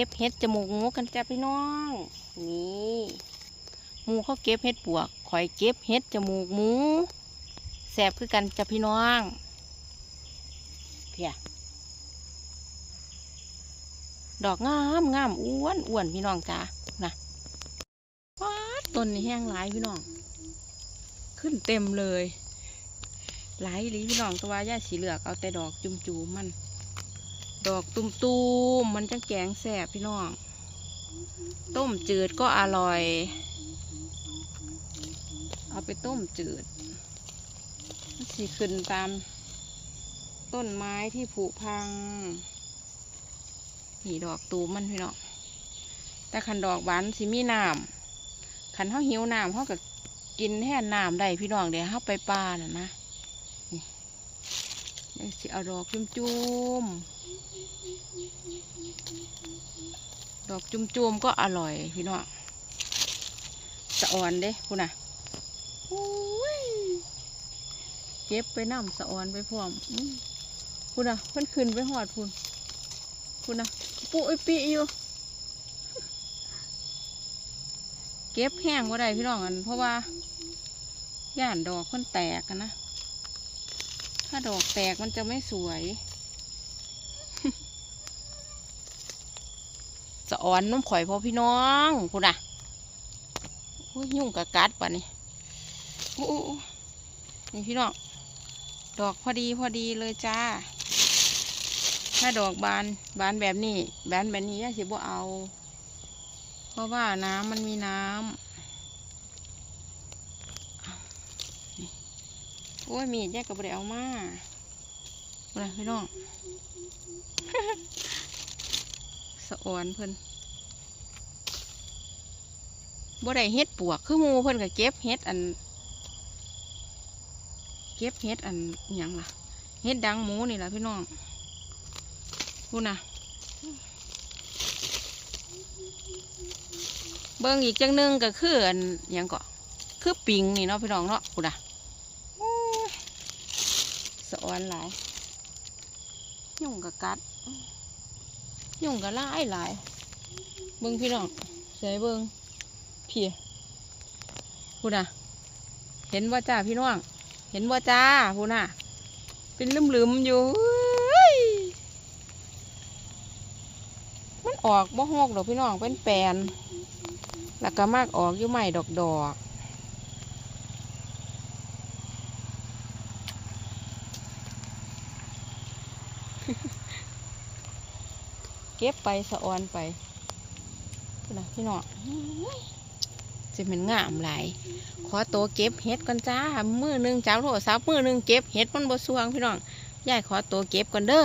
ก็บเห็ดจมูกหมูกันจ้าพี่น้อง นี่หมูเขาเก็บเห็ดปวกข่อยเก็บเห็ดจมูกหมูแสบคือกันจ้าพี่น้องเพียดอกงามงามอ้วนอ้วนพี่น้องจ้านะว้าต้นนี้แห้งหลายพี่น้อง ขึ้นเต็มเลย หลายลีพี่น้องตัวย่าสีเหลือกเอาแต่ดอกจุ่มๆมัน ดอกตุ่มๆ มันจังแกงแสบพี่น้อง ต้มจืดก็อร่อย เอาไปต้มจืดสีขึ้นตาม ต้นไม้ที่ผุพังนี่ดอกตูมมันพี่น้อง แต่ขันดอกหวานสิมีน้ำขันเขาหิวน้ำเขาก็กินแท่น้ำได้พี่น้องเดี๋ยวเขาไปป่าน่ะนะนี่ ยวสิเอาดอกจุ่มๆดอกจุ่มๆก็อร่อยพี่น้องสะอ่อนเด้คุณน่ะโอ้ยเก็บไปน้ำสะอ่อนไปพร้อมคุณน่ะเพิ่นขึ้นไปหอดพุ่นคุณน่ะปุ้ยปีอยู่ เก็บแห้งว่าได้พี่น้องอัน เพราะว่าย่านดอกเพิ่นแตกกันนะ ถ้าดอกแตกมันจะไม่สวย สะอ่อนน้ำข่อยพอพี่น้องคุณอะโอ้ยยุ่งกับกัดป่ะนี่อนี่พี่น้อง ดอกพอดีพอดีเลยจ้า ถ้าดอกบานบานแบบนี้ บานแบบนี้ย่าสิบ่เอา เพราะว่าน้ำมันมีน้ำ โอ้ยมีดแยกกับเดี๋เอามาอะไรพี่น้องสะอ่อนเพิ่นบ่ได้เฮ็ดปวก คือมูเพิ่นก็เก็บเฮ็ดอัน เก็บเฮ็ดอันอิหยังล่ะเฮ็ดดังหมูนี่ล่ะพี่น้องพูนะเบิ่งอีกจังนึงก็คืออันอิหยังก็คือปิงนี่เนาะพี่น้องเนาะพูนะ สะออนหลาย ยุ่งกับกัด ยุ่งกับหลายหลาย เบิ่งพี่น้องใส่เบิ่งเพี่พูดนะเห็นว่าจ้าพี่น้อง เห็นว่าจ้าพูดนะเป็นลืมๆอยู่มันออกบ่หอกดอกพี่น้องเป็นแปนแล้วก็มากออกอยู่ใหม่ดอกดอก เก็บไปสะออนไปนะพี่น้องจะเป็นงามหลายขอตัวเก็บเห็ดก่อนจ้ามือหนึ่งจับโทรศัพท์มือหนึ่งเก็บเห็ดมันบ่สวงพี่น้องยายขอตัวเก็บก่อนเด้อ